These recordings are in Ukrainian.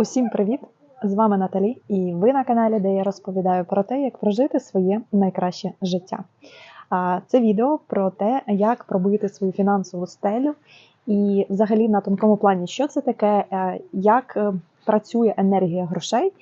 Усім привіт! З вами Наталі, і ви на каналі, де я розповідаю про те, як прожити своє найкраще життя. Це відео про те, як пробити свою фінансову стелю, і взагалі на тонкому плані, що це таке, е, як е, працює енергія грошей,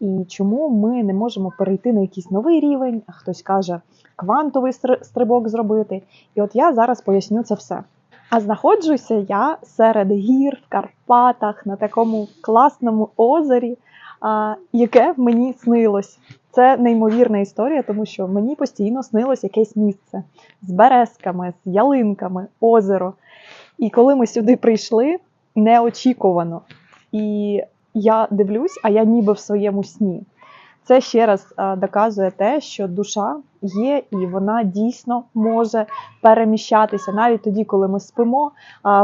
і чому ми не можемо перейти на якийсь новий рівень, хтось каже квантовий стрибок зробити. І от я зараз поясню це все. А знаходжуся я серед гір в Карпатах на такому класному озері, яке мені снилось. Це неймовірна історія, тому що мені постійно снилось якесь місце з березками, з ялинками, озеро. І коли ми сюди прийшли, неочікувано. І я дивлюсь, а я ніби в своєму сні. Це ще раз доказує те, що душа є, і вона дійсно може переміщатися навіть тоді, коли ми спимо.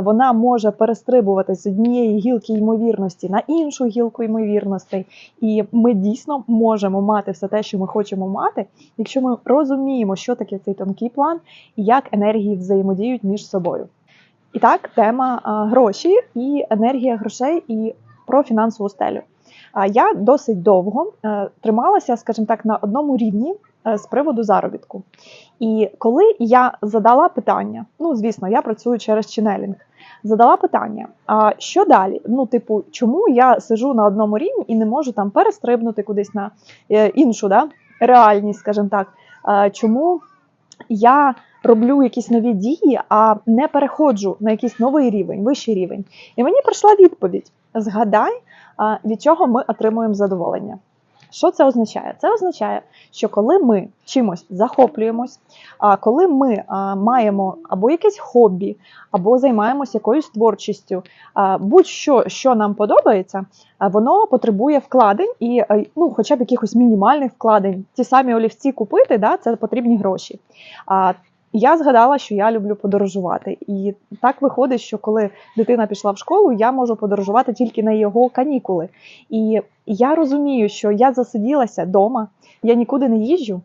Вона може перестрибувати з однієї гілки ймовірності на іншу гілку ймовірностей. І ми дійсно можемо мати все те, що ми хочемо мати, якщо ми розуміємо, що таке цей тонкий план і як енергії взаємодіють між собою. І так, тема гроші і енергія грошей і про фінансову стелю. Я досить довго е, трималася, скажімо так, на одному рівні е, з приводу заробітку. І коли я задала питання, ну звісно, я працюю через ченелінг, задала питання: а що далі? Ну, типу, чому я сижу на одному рівні і не можу там перестрибнути кудись на е, іншу да, реальність, скажімо так, чому я роблю якісь нові дії, а не переходжу на якийсь новий рівень, вищий рівень? І мені прийшла відповідь: згадай, від чого ми отримуємо задоволення. Що це означає? Це означає, що коли ми чимось захоплюємось, коли ми маємо або якесь хобі, або займаємося якоюсь творчістю, будь-що, що нам подобається, воно потребує вкладень і ну, хоча б якихось мінімальних вкладень. Ті самі олівці купити, да, це потрібні гроші. А, я згадала, що я люблю подорожувати, і так виходить, що коли дитина пішла в школу, я можу подорожувати тільки на його канікули. І я розумію, що я засиділася вдома, я нікуди не їжджу.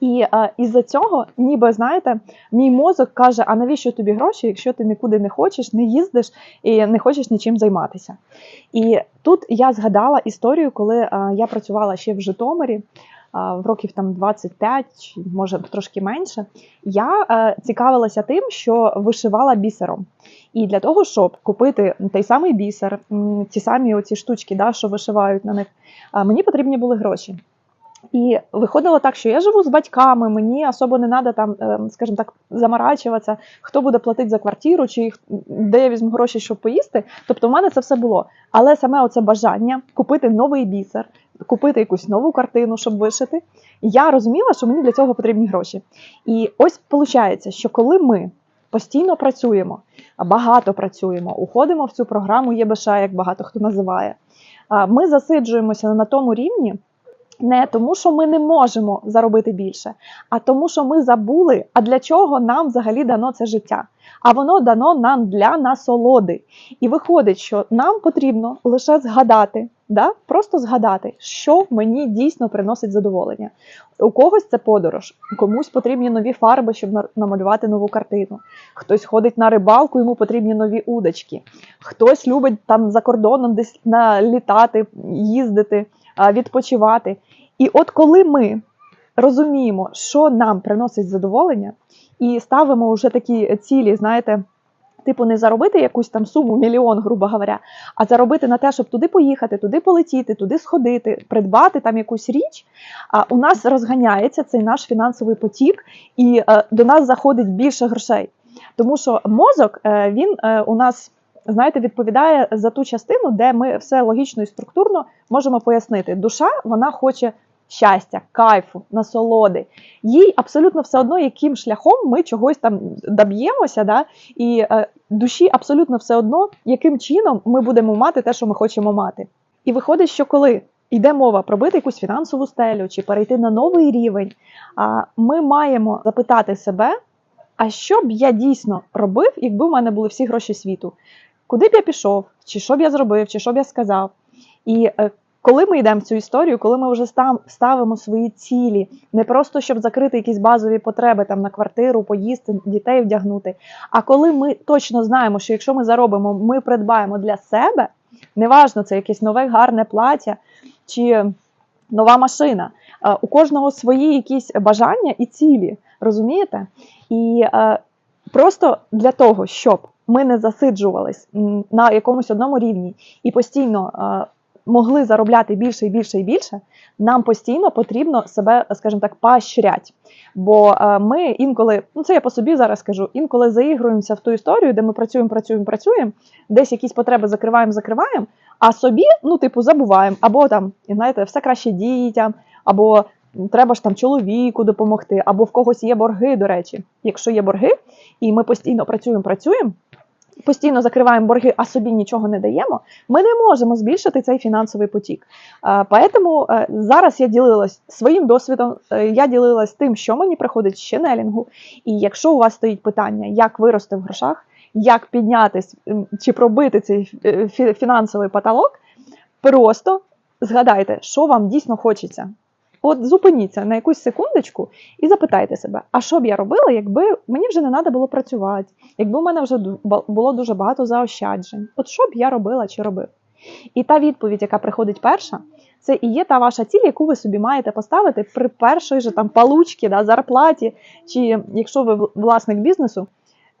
І е, із-за цього, ніби знаєте, мій мозок каже: а навіщо тобі гроші, якщо ти нікуди не хочеш, не їздиш і не хочеш нічим займатися. І тут я згадала історію, коли е, я працювала ще в Житомирі. В років там 25, чи може трошки менше, я е, цікавилася тим, що вишивала бісером. І для того, щоб купити той самий бісер, ті самі оці штучки, да, що вишивають на них, мені потрібні були гроші. І виходило так, що я живу з батьками, мені особо не треба там, ем, скажімо так, заморачуватися, хто буде платити за квартиру, чи де я візьму гроші, щоб поїсти. Тобто в мене це все було. Але саме оце бажання купити новий бісер, купити якусь нову картину, щоб вишити. Я розуміла, що мені для цього потрібні гроші. І ось виходить, що коли ми постійно працюємо, багато працюємо, уходимо в цю програму ЄБШ, як багато хто називає, ми засиджуємося на тому рівні. Не тому, що ми не можемо заробити більше, а тому, що ми забули, а для чого нам взагалі дано це життя. А воно дано нам для насолоди. І виходить, що нам потрібно лише згадати, да? просто згадати, що мені дійсно приносить задоволення. У когось це подорож, комусь потрібні нові фарби, щоб на- намалювати нову картину. Хтось ходить на рибалку, йому потрібні нові удочки. Хтось любить там за кордоном десь на літати, їздити, відпочивати. І от коли ми розуміємо, що нам приносить задоволення, і ставимо вже такі цілі, знаєте, типу не заробити якусь там суму, мільйон, грубо говоря, а заробити на те, щоб туди поїхати, туди полетіти, туди сходити, придбати там якусь річ, а у нас розганяється цей наш фінансовий потік, і е, до нас заходить більше грошей. Тому що мозок е, він е, у нас. Знаєте, відповідає за ту частину, де ми все логічно і структурно можемо пояснити. Душа вона хоче щастя, кайфу, насолоди. Їй абсолютно все одно, яким шляхом ми чогось там доб'ємося, да? і душі абсолютно все одно, яким чином ми будемо мати те, що ми хочемо мати. І виходить, що коли йде мова пробити якусь фінансову стелю чи перейти на новий рівень, ми маємо запитати себе, а що б я дійсно робив, якби в мене були всі гроші світу? Куди б я пішов, чи що б я зробив, чи що б я сказав? І е, коли ми йдемо в цю історію, коли ми вже ставимо свої цілі, не просто щоб закрити якісь базові потреби там на квартиру, поїсти, дітей вдягнути. А коли ми точно знаємо, що якщо ми заробимо, ми придбаємо для себе, Неважно, це якесь нове гарне плаття чи нова машина. Е, У кожного свої якісь бажання і цілі, розумієте? І е, просто для того, щоб ми не засиджувались на якомусь одному рівні і постійно е, могли заробляти більше і більше і більше, нам постійно потрібно себе, скажімо так, поощрять. Бо е, ми інколи, ну це я по собі зараз скажу, інколи заігруємося в ту історію, де ми працюємо, працюємо, працюємо, десь якісь потреби закриваємо, закриваємо, а собі, ну, типу, забуваємо, або там, знаєте, все краще дітям, або треба ж там чоловіку допомогти, або в когось є борги, до речі. Якщо є борги, і ми постійно працюємо, працюємо, постійно закриваємо борги, а собі нічого не даємо, ми не можемо збільшити цей фінансовий потік. Поэтому е, зараз я ділилась своїм досвідом, е, я ділилась тим, що мені приходить з ченелінгу. І якщо у вас стоїть питання, як вирости в грошах, як піднятись чи пробити цей е, фінансовий потолок, просто згадайте, що вам дійсно хочеться. От зупиніться на якусь секундочку і запитайте себе, а що б я робила, якби мені вже не треба було працювати, якби у мене вже було дуже багато заощаджень. От що б я робила чи робив? І та відповідь, яка приходить перша, це і є та ваша ціль, яку ви собі маєте поставити при першій же там палучці, да, зарплаті, чи якщо ви власник бізнесу,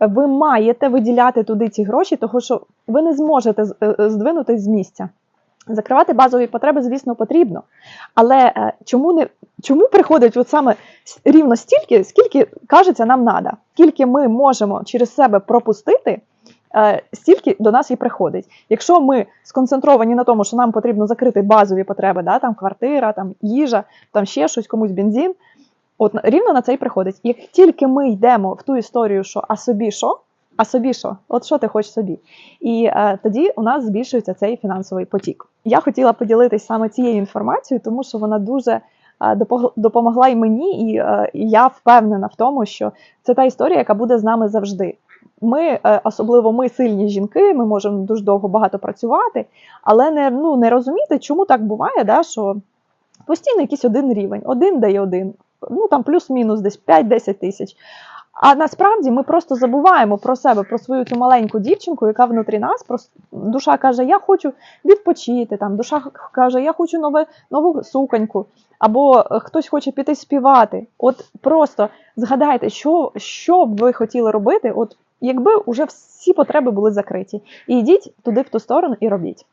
ви маєте виділяти туди ці гроші, тому що ви не зможете е, е, здвинутись з місця. Закривати базові потреби, звісно, потрібно. Але е, чому не чому приходить от саме рівно стільки, скільки кажеться нам треба? Скільки ми можемо через себе пропустити, е, стільки до нас і приходить. Якщо ми сконцентровані на тому, що нам потрібно закрити базові потреби, да, там квартира, там їжа, там ще щось, комусь бензин, от рівно на це і приходить. Як тільки ми йдемо в ту історію, що а собі що? А собі що? От що ти хочеш собі? І е, тоді у нас збільшується цей фінансовий потік. Я хотіла поділитись саме цією інформацією, тому що вона дуже е, допомогла і мені, і я впевнена в тому, що це та історія, яка буде з нами завжди. Ми, е, особливо ми сильні жінки, ми можемо дуже довго багато працювати, але не, ну, не розуміти, чому так буває, да, що постійно якийсь один рівень, один дає один, ну там плюс-мінус десь 5-10 тисяч. А насправді ми просто забуваємо про себе, про свою цю маленьку дівчинку, яка внутрі нас. Душа каже, я хочу відпочити. Там душа каже, я хочу нове, нову суконьку, або е, хтось хоче піти співати. От просто згадайте, що, що б ви хотіли робити, от якби вже всі потреби були закриті. І йдіть туди в ту сторону і робіть.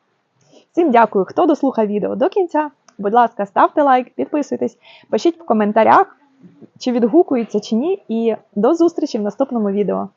Всім дякую, хто дослухав відео до кінця. Будь ласка, ставте лайк, підписуйтесь, пишіть в коментарях, чи відгукується, чи ні. І до зустрічі в наступному відео.